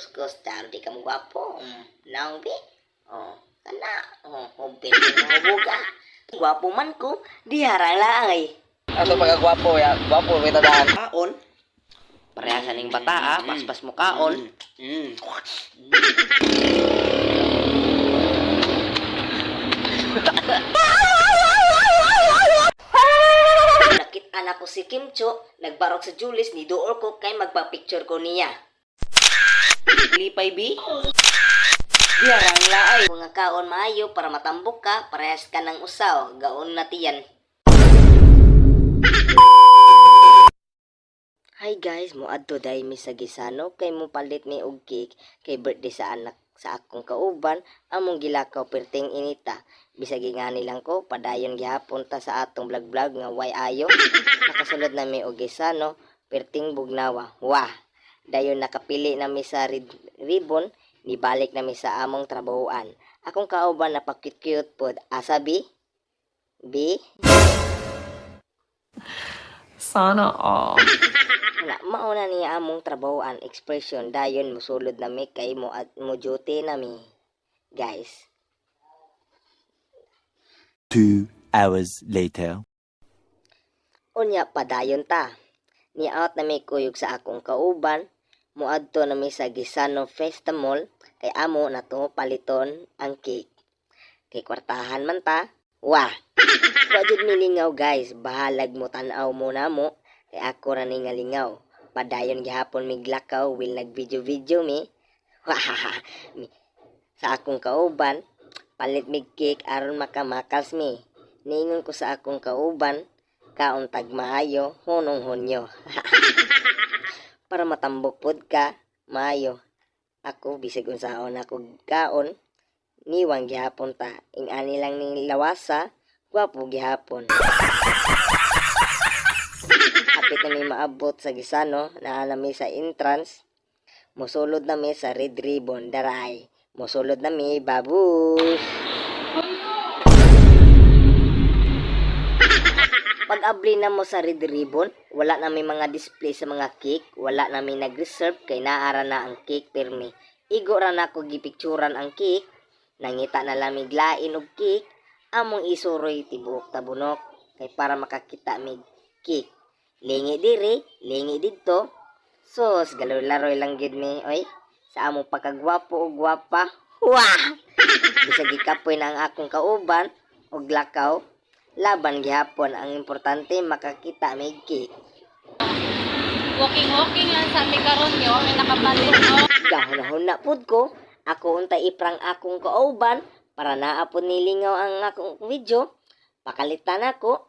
kuskus taro di ka mo gwapo. Mm. Naong bi. Oh, kana. Oh, hubit mo buga. Gwapo man ko, di harang laay. Ato pagkagwapo ya, gwapo may tadaan. Kaon. Pareha ning bata ah, paspas mo kaon. Mm. Nakit anak ko si Kim Cho, nagbarok sa Julius ni Door ko kay magpa-picture ko niya. Lipay bi. Yarang laay. Mga kaon maayo para matambok ka, parehas ka ng usaw, gaon na tiyan. Hi guys, mo adto dai mi sa Gisano kay mo palit mi og cake kay birthday sa anak sa akong kauban among gilakaw perting inita. Bisag nga nilang ko padayon gihapon ta sa atong vlog-vlog nga way ayo. Nakasulod na mi og Gisano perting bugnawa. Wah. Dayon nakapili na mi sa ribbon nibalik na mi sa among trabahoan. Akong kauban na pa-cute-cute pod. Asabi? Bi? Sana all. Wala, mauna niya among trabahoan expression dayon musulod na mi kay mo at mo duty na mi. Guys, Two hours later. unya padayon ta. Ni out na mi kuyog sa akong kauban, muadto na mi sa Gisano Festa Mall kay amo na to paliton ang cake. Kay kwartahan man ta. Wah. Wa jud mi lingaw guys, bahalag mo tan-aw muna mo kay ako ra ni nga lingaw. Padayon gihapon mi glakaw will nag video video mi. Wahaha. Sa akong kauban, palit mig cake aron makamakals mi. Niingon ko sa akong kauban, kaon tag maayo, hunong hunyo. Para matambok pod ka, maayo. Ako, bisig unsaon ako kaon, niwang gihapon ta. Ing ani lang ni lawasa, gwapo gihapon. Apit na maabot sa Gisano, na nami sa entrance, musulod na mi sa red ribbon, daray. Musulod na mi, babush! Abli na mo sa red ribbon, wala na may mga display sa mga cake, wala na may nag-reserve kay naara na ang cake permi. Igo ra na ko gipicturan ang cake, nangita na lamig lain og cake, among isuroy tibuok tabunok kay para makakita mig cake. Lingi diri, lingi didto. Sos, galoy-laroy lang gid mi, oy. Sa among pagkagwapo o gwapa. Wah! Bisag gikapoy na ang akong kauban og lakaw, laban gihapon ang importante makakita cake. Walking-walking lang sa mi karon yo, may nakapalit no. Gahon na pud ko, ako untay iprang akong kauban para naapod nilingaw ang akong video. Pakalitan ako.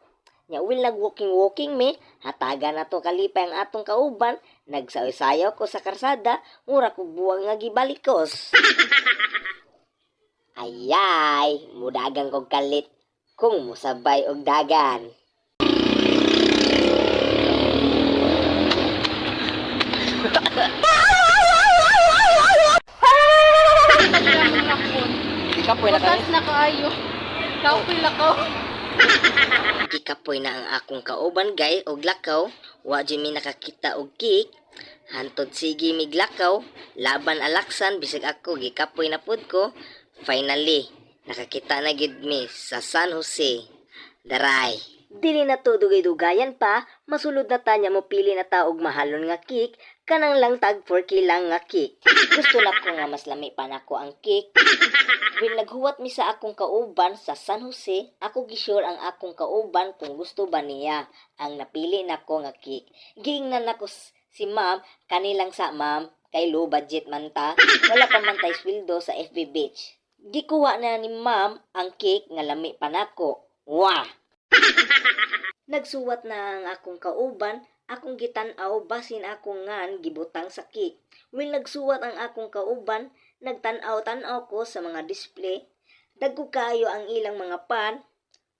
Nya will nag walking walking me, hataga na to kalipay ang atong kauban, nagsayo-sayo ko sa karsada, mura ko buwang nga gibalikos. Ayay, mudagang kog kalit kung musabay og dagan. Po na kani. na kaayo. Kaupoy lakaw. Gikapoy na ang akong kauban gay og lakaw, wa mi nakakita og cake. Hantod sige mig lakaw, laban alaksan bisag ako gikapoy na pud ko. Finally, nakakita na gid mi sa San Jose. Daray. Dili na to dugay-dugayan pa, masulod na tanya mo pili na ta og mahalon nga cake, kanang lang tag 4 kilang nga cake. Gusto na ko nga mas lami pa nako ang cake, When naghuwat mi sa akong kauban sa San Jose, ako gisure ang akong kauban kung gusto ba niya ang napili nako nga cake. Giingnan nako si ma'am, kanilang sa ma'am, kay low budget man ta, wala pa man tay sweldo sa FB Beach. Gikuha na ni ma'am ang cake nga lami pa nako. Wah! Nagsuwat na ang akong kauban, akong gitan-aw basin akong ngan gibutang sa cake. When nagsuwat ang akong kauban, nagtan-aw-tan-aw ko sa mga display. Dagko kayo ang ilang mga pan.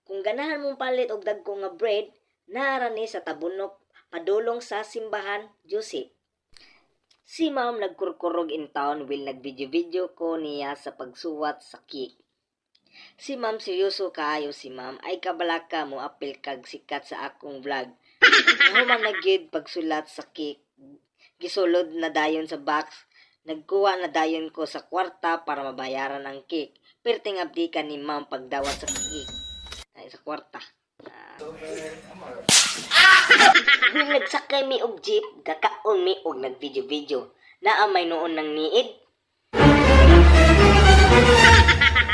Kung ganahan mong palit og dagko nga bread, naara ni sa tabunok padulong sa simbahan Joseph. Si ma'am nagkurkurog in town will nagvideo-video ko niya sa pagsuwat sa cake. Si ma'am seryoso kaayo si ma'am ay kabalaka mo apil kag sikat sa akong vlog. Nahuman na gyud pagsulat sa cake. Gisulod na dayon sa box Nagkuha na dayon ko sa kwarta para mabayaran ang cake. Perting abdi ka ni ma'am pagdawat sa cake. Ay, sa kwarta. Nung nagsakay mi og jeep, gakaon mi og nag-video-video. Naamay noon ng niid.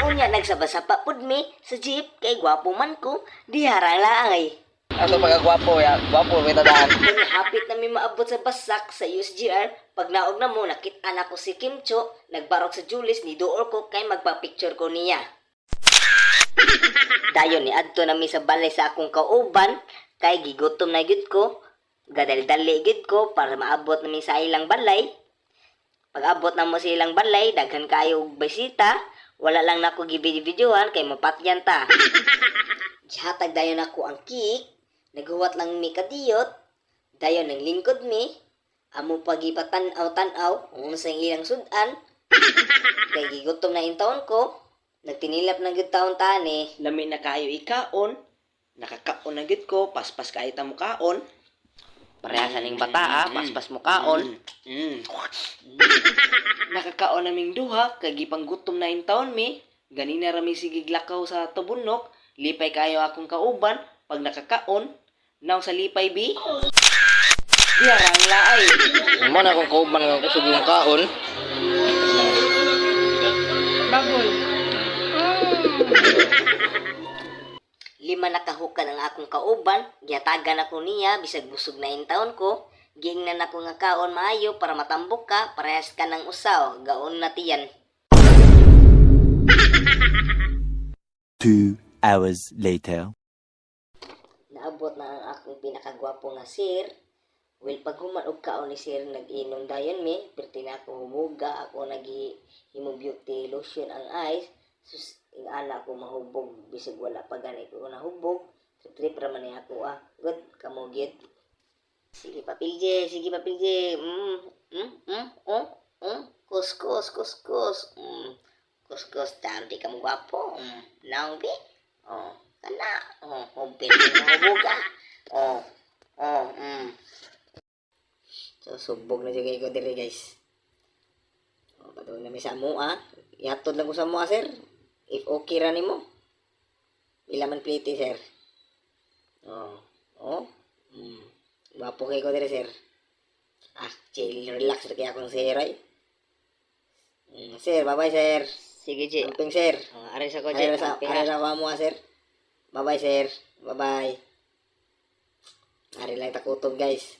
Unya nagsabasapa pud mi sa jeep kay gwapo man ko, dihara laay. Ato pagkagwapo ya, gwapo may tadaan. Kung hapit na mi maabot sa basak sa USGR, pag naog na mo, nakita na ko si Kim Cho, nagbarok sa Julius, ni dool ko kay magpa-picture ko niya. Dayon ni adto na mi sa balay sa akong kauban, kay gigutom na gid ko, gadali-dali gid ko para maabot na mi sa ilang balay. Pag abot na mo sa ilang balay, daghan kayo og bisita, wala lang nako gibidi-videohan kay mapatyan ta. Gihatag dayon ako ang cake, naghuwat lang mi kadiyot, dayon ng lingkod mi, amo pagipatan-aw tan-aw, kung sa ilang sudan, kay gigutom na yung taon ko, nagtinilap na gud taon tani, Lami na kayo ikaon, nakakaon na gid ko, paspas kayo ta mukaon. parehasan ning bata ah, paspas mo kaon, Mm. Nakakaon naming duha, kay gipanggutom na yung taon mi. Ganina rami sige glakaw sa tubunok, lipay kayo akong kauban, pag nakakaon, naw sa lipay bi. Diyarang laay. mo na kung kauban nga kusog yung kaon, Baboy. lima na kahukan ang akong kauban, giyatagan ako niya, bisag busog na yung taon ko, giingnan ako nga kaon maayo para matambok ka, parehas ka ng usaw, gaon na tiyan. Two hours later. naabot na ang akong pinakagwapo nga sir. Well, pag human og kaon ni sir, nag-inom dayon mi, perti na ako humuga, ako nagi himo beauty lotion ang eyes. Sus, ana ko mahubog, bisig wala pa gani ko nahubog. So, trip raman ni ako ah. Good, kamo gyud. Sige papilje, sige papilje. Mm, mm, mm, oh, mm, kus, kus, kus, kus. Mm, kus, kus, tamdi ka mo gwapo. Mm, naong bi. Oh, kana. Oh, hubig na hubog ah. Oh, oh, mm. So, subog na dyan ko diri guys. O, patuloy na may sa mo ah. Ihatod lang ko sa mo ah, sir. If okay ra nimo. Ila man plate sir. Oh, oh. Mm. Wapo kay ko diri sir. Ah, chill, relax na kaya akong sir ay. Mm, sir, bye-bye sir. Sige, Ji. Amping sir. Uh, aray sa ko, Aray sa, aray sa mo ah, sir. Bye-bye sir. Bye-bye. Ari lang takutob guys.